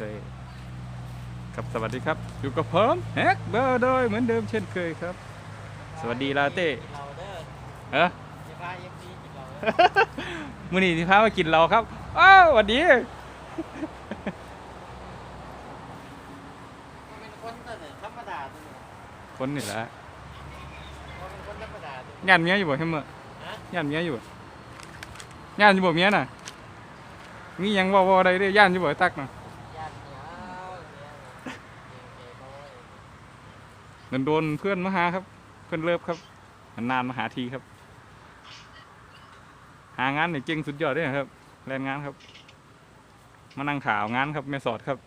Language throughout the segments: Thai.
เคย ครับสวัสดีครับ อยู่กับผมแฮกเบอร์โดยเหมือนเดิมเช่นเคยครับ สวัสดีลาเต้เราเด้อเอ้อจะพาเอฟซีกินเราเด้อมื้อนี้ที่พามากินเราครับอ้าวสวัสดีมันเป็นคนตัวหนึ่งธรรมดาตัวหนึ่งคนนี่แหละมันเป็นคนธรรมดาตัวหนึ่งย่านเมียอยู่บ่เฮ้ยเมื่อฮะย่านเมียอยู่บ่ย่านอยู่บ่เมียน่ะมีหยังเว้าๆได้เด้ย่านอยู่บ่ไอ้ตักน่ะ ญาติเหนียวเนี่ยเก่งๆน้อย เงินโดนเพื่อนมาหาครับ เพื่อนเลิฟครับนานมาหาทีครับ หางานเนี่ยเก่งสุดยอดเลยครับ แรงงานครับ มานั่งข่าวงานครับแม่สอดครับ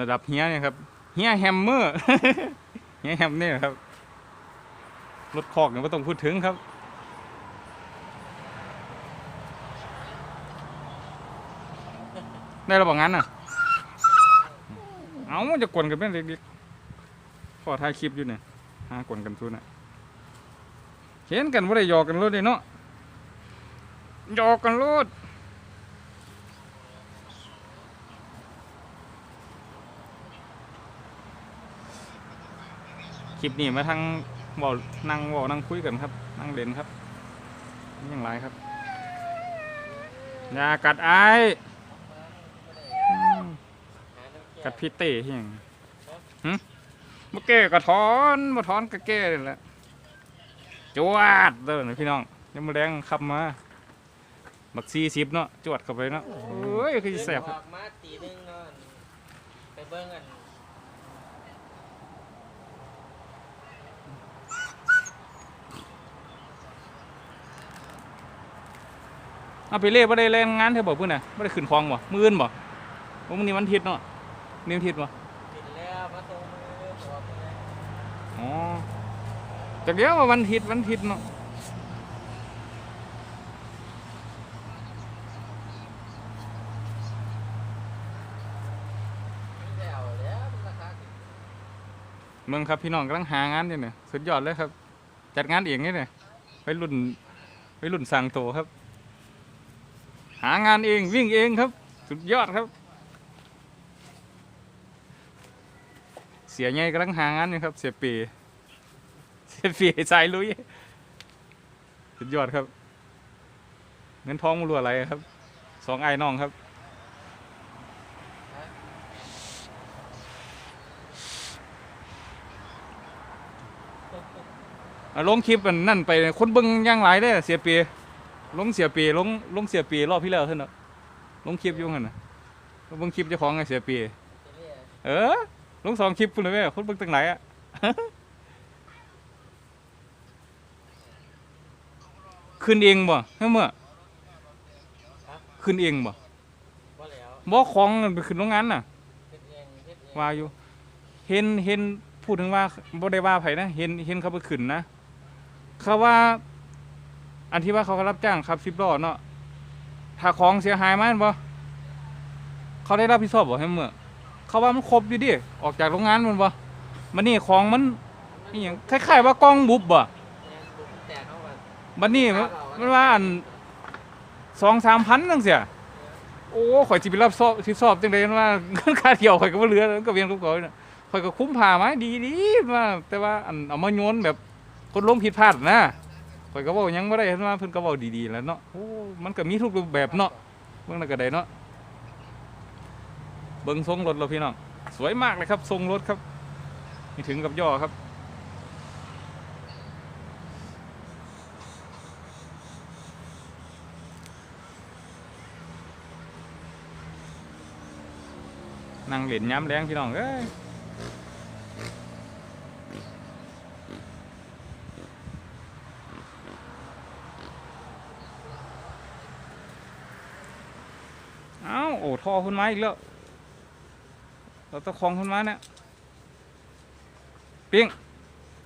ระดับเฮียเนี่ยครับเฮียแฮมเมอร์เฮียแฮมเนี่ยครับรถคอกเนี่ยไม่ต้องพูดถึงครับ ได้ระบอกงั้นน่ะ เอาจะกวนกันเป็นเด็กๆพอถ่ายคลิปอยู่เนี่ยหากวนกันทุนน่ะเห็นกันว่าได้หยอกกันรถเลยเนาะหยอกกันรถคลิปนี้มาทั้งเวอนั่งเวอนั่งคุยกันครับ นั่งเล่นครับนี่ยังไรครับ อย่ากัดไอ้ ก้กัดพี่เต้ที่ยังหึมาแก้กระถอนมาถอนกระแก้นี่แหละจวดเด้อนะพี่น้องยังมาแรงขับมาบักซีสิบเนาะจวดเข้าไปเนาะโอ้ยคือสิแสบออกมาตีหนึงเนาะไปเบิ่งกันเอาไปเล่บ่ได้แรงงานเธอบอกพุ่นน่ะบ่ได้ขึ้นคลองบ่มื้ออื่นบ่ว่ามื้อนี้วันอาทิตย์เนาะ นี่วันอาทิตย์บ่ปิดแล้วมาส่งมือตัวไปเลยอ๋อแต่เดี๋ยวว่าวันอาทิตย์วันอาทิตย์เนาะไม่ได้เอาแล้วมันราคาขึ้นเมืองครับพี่น้องกำลังหางานอยู่เนี่ยสุดยอดเลยครับ จัดงานเองนี่เนี่ยไปรุ่นไปรุ่นสั่งโตครับ หางานเองวิ่งเองครับ สุดยอดครับ เสียไงกำลังหางานอยู่ครับ เสียปีเสียปีสายลุยสุดยอดครับ เงินทองมันรัวอะไรครับ สองไอ้น้องครับลงคลิปอันนั่นไปคนเบิ่งย่างหลายได้เสียปีลงเสียปีลงลงเสียปีรอบที่แล้วเท่านั้นน่ะลงคลิปอยู่หั่นนะเบิ่งคลิปเจ้าของไงเสียปีจะเรีเออ ลงสองคลิปพุ่นเลยแม่คนเบิ่งตั้งไหนอะขึ้นเองบ่เฮ้ยเมื่อขึ้นเองบ่ว่าแล้วบ่ของมันไปขึ้นโรงงานน่ะเฮ็ดเองเฮ็ดเองว่าอยู่ เห็นเห็นพูดถึงว่าบ่ได้ว่าไผนะ เห็นเห็นเขาไปขึ้นนะเขาว่า อันที่ว่าเขารับจ้างขับสิบล้อเนาะถ้าของเสียหายมาแม่นบ่เขาได้รับผิดชอบบ่ให้เมื่อ เขาว่ามันครบอยู่ดิออกจากโรงงานมันบ่มันนี่ของมันนี่หยังคล้ายๆว่ากล้องบุบบ่เนี่ยบุกแตกเข้ามาบัดนี้มันว่าอันสองสามพันจังเสียโอ้ข่อยสิไปรับสอบสิสอบจังได๋ว่าเงินค่าเที่ยวข่อยก็บ่เหลือแล้วก็เวียนกับเขาน่ะข่อยก็คุ้มผ้ามาดีดีๆว่าแต่ว่าอันเอามาโยนแบบคนลงผิดพลาดนะข่อยก็เว้ายังบ่ได้เห็นว่าเพิ่นก็เว้าดีๆแล้วเนาะโอ้มันก็มีทุกรูปแบบเนาะเบิ่งแล้วก็ได้เนาะ เบิ่งทรงรถเราพี่น้องสวยมากเลยครับทรงรถครับนี่ถึงกับย่อครับ นั่งเล่นย้ำแรงพี่น้องเอ้ยเอาโอ้ท่อขึ้นมาอีกแล้ว เราตะคองขึ้นมาเนี่ยปิ้ง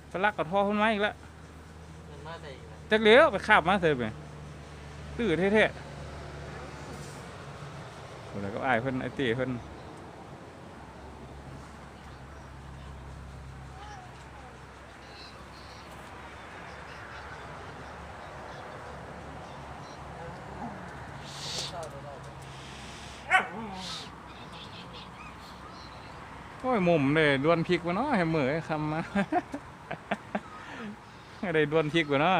ไปลักกับท่อขึ้นมาอีกแล้วมันมาได้อีกแล้วจักเหลี้ยวไปคาบมาเถอะไปตื้อเท่ๆอะไรก็อายเพิ่นไอตีเพิ่น โอ้ยมุมเลยดวนพริกวะเนาะให้เหมือคำมาให้ได้ดวนพริกวะเนาะ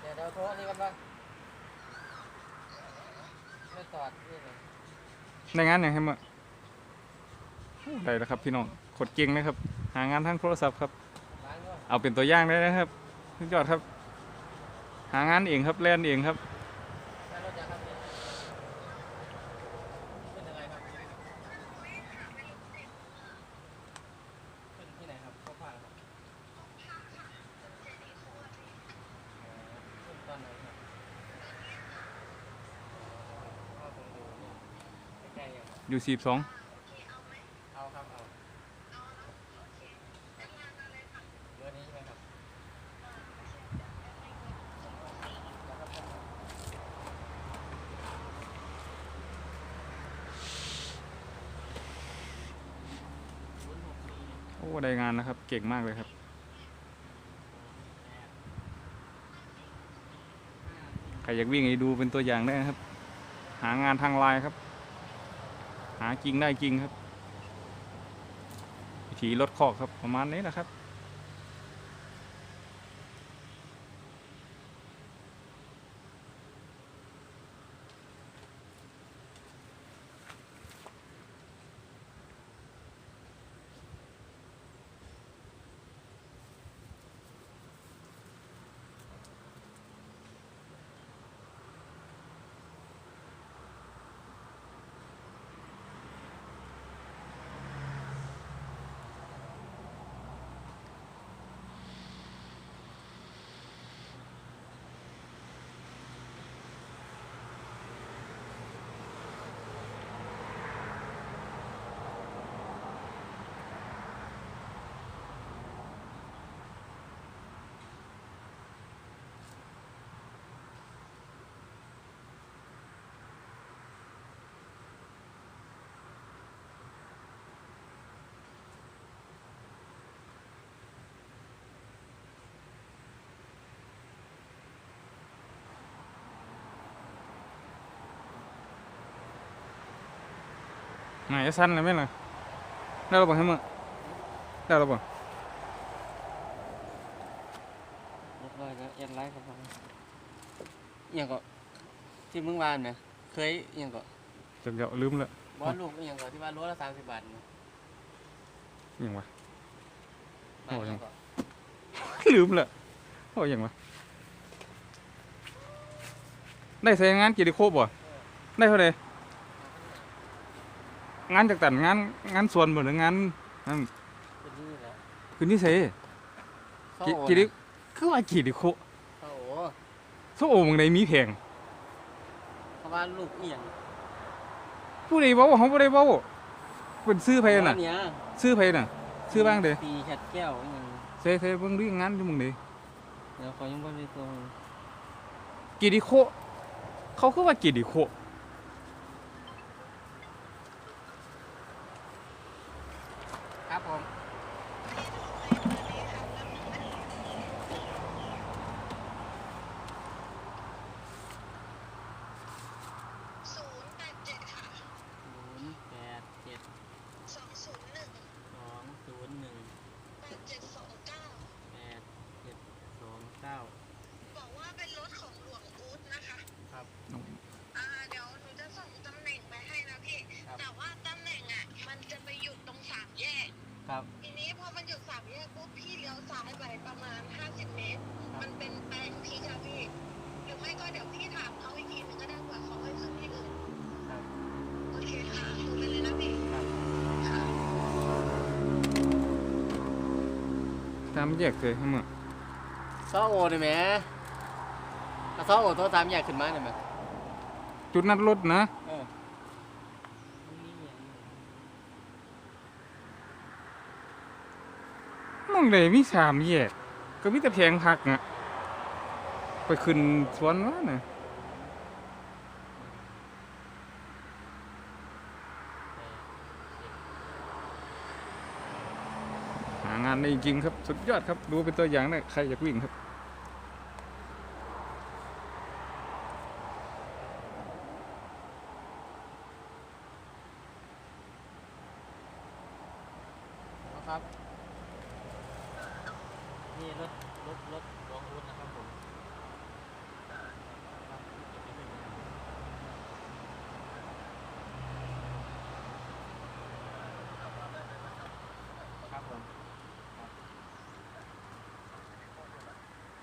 เดี๋ยวเดี๋ยวโทรนี่กันบ้างไม่ตอดนี่เลยได้งานอย่างให้เหมือได้แล้วครับพี่น้องกดเก่งนะครับ หางานทางโทรศัพท์ครับ ล้างด้วย เอาเป็นตัวอย่างได้นะครับสุดยอดครับ หางานเองครับแล่นเองครับใช้รถยังรับเนี่ยเป็นยังไงครับเป็นที่ไหนครับเข้าผ่านครับขึ้นตอนไหนครับอ๋อผมดูเนี่ยใกล้ๆยังครับ อยู่สี่สอง เอาครับเอาเบอร์นี้ใช่ไหมครับแล้วก็ โอ้ได้งานนะครับ เก่งมากเลยครับ ใครอยากวิ่งให้ดูเป็นตัวอย่างได้ครับ หางานทางไลน์ครับ หาจริงได้จริงครับ วิธีรถคอกครับประมาณนี้นะครับ หนจะสั้นเลยไหมล่ะได้เราบอกให้มึงได้เราบอกเรียบร้อยแล้วเอ็นไลฟ์ครับผมอหย่างก็ที่มึงวานไหมเคยอหย่างก็จะเดี๋ยวลืมละบอสลูกอหย่างก็ที่ว่ารั้วละสามสิบบาทไหมยังวะบาทอหย่างก็ลืมละโอ้ยังวะได้ใส่งานกี่ไดิโคบบ่ได้เท่าไหร่ งานจากตันงานงานส่วนบ่หรืองานนั่นเป็นที่นี่แหละคือนี่ใส่เข้ากี่โอกี่ดินะคือว่ากี่ไดิโคเข้าโอโซโอมึงได้มีแพงเพราะว่าลูกเอียงผู้ใดเว้าเขาบ่ได้เว้าเป็นซื้อไผน่ะเนี้ยซื้อไผน่ะซื้อบ้างเด้อตีแคดแก้วอหย่างใส่ใส่เบิ่งดิงานอยู่มึงเด้เดี๋ยวเขายังไม่ได้ตัวกี่ดิโคเขาคือว่ากี่ดิโค ครับผมศูนย์แปดเจ็ด แปดเจ็ดสองศูนย์หนึ่ง แปดเจ็ดสองเก้า แปดเจ็ดสองเก้า บอกว่าเป็นรถของหลวงอู๊ดนะคะ ครับ อ่าเดี๋ยวหนูจะส่งตำแหน่งไปให้นะพี่ แต่ว่าตำแหน่งอะ มันจะไปหยุดตรงสามแยก ครับ ทีนี้พอมันหยุดสามแยกปุ๊บพี่เลี้ยวซ้ายไปประมาณ 50 เมตร มันเป็นแปลงพริกอะพี่ หรือไม่ก็เดี๋ยวพี่ถามเขาอีกทีนึงก็ได้เผื่อเขาให้ขึ้นที่อื่น ครับ โอเคค่ะดูไปเลยนะพี่ ครับ ค่ะ ตามแยกเลยให้มึงซ้อโอได้ไหมถ้าซ้อโอตัวตามแยกขึ้นมาได้ไหมจุดนัดรถนะเออนี่อย่างนี้มึงเลยมีสามแยก ก็มีแต่แพงพักนะไปขึ้นสวนวะน่ะ ในได้จริงครับ สุดยอดครับ ดูเป็นตัวอย่างนะใครอยากวิ่งครับ ครับ นี่รถรถรถหลวงอุดนะครับผมครับเก็บไว้หนึ่งนะครับครับผมครับ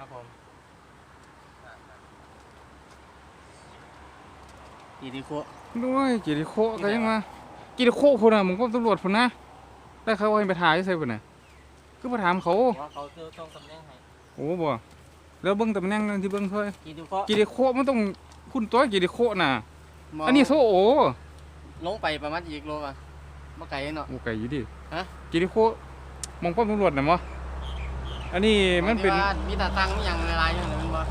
ครับผมอีดีโคด้วยกิริโคก็ยังมากิริโคพุ่นน่ะมึงก็ตำรวจพุ่นนะได้เขาให้ไปถ่ายใส่พุ่นน่ะคือมาถามเขาว่าเขาเจอต้องตำแหน่งให้โอ้บ่แล้วเบิ่งตำแหน่งที่เบิ่งเพิ่นอีดีโคกิริโคมันต้องคุณตัวกิริโคน่ะมงอันนี้โซโอลงไปประมาณอีกโลอะบ่ไกลเนาะโอ้ไก่อยู่ดิฮะกิริโคมองป้อมตำรวจน่ะบ่ อันนี้มันเป็นที่ว่ามีตาตังมีหยังหลายๆอย่างนั้นบ่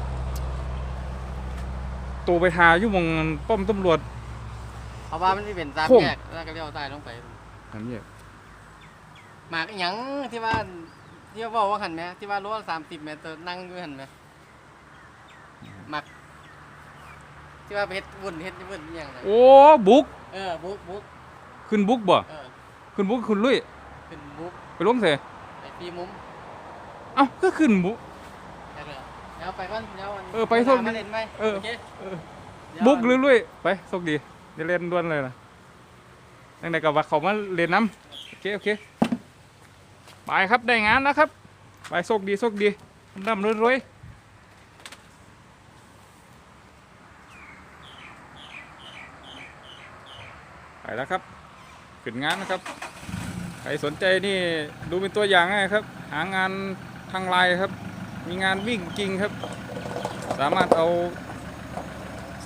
ตัวไปหาอยู่หมองป้อมตำรวจ เพราะว่ามันสิเป็นตามโค้ง แยกแล้วก็เลี้ยวซ้ายลงไป อันนี้หมากอีหยังที่ว่าที่ว่าเว้าว่าหั่นแหมที่ว่าโลละ30เมตรนั่งอยู่หั่นแหมหมักที่ว่าไปเฮ็ดวุ่นเฮ็ดวุ่นอหย่างนั้นโอ้บุกเออบุกบุกขึ้นบุกบ่เออขึ้นบุกขึ้นลุยขึ้นบุกไปลงเสไปปีมุม เอ้าก็ขึ้นบุกแล้วก็เดี๋ยวไปก่อนเดี๋ยววันเออไปโทษมาเล่นไหมเออโอเคเออเดี๋ยวบุกหรือลุยไปโชคดีจะเล่นด้วนเลยนะยังไงกับว่าเขามาเล่นน้ำโอเคโอเคไปครับได้งานแล้วครับไปโชคดีโชคดีร่ำรวยๆ ไปแล้วครับขึ้นงานนะครับ ใครสนใจนี่ดูเป็นตัวอย่างให้ครับ หางาน ทางไลายครับ มีงานวิ่งจริงครับ สามารถเอา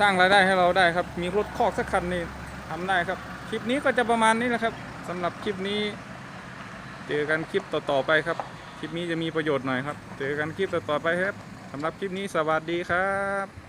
สร้างรายได้ให้เราได้ครับ มีรถคอกสักคันนี่ทำได้ครับ คลิปนี้ก็จะประมาณนี้นะครับสำหรับคลิปนี้ เจอกันคลิปต่อๆไปครับ คลิปนี้จะมีประโยชน์หน่อยครับ เจอกันคลิปต่อๆไปครับสำหรับคลิปนี้สวัสดีครับ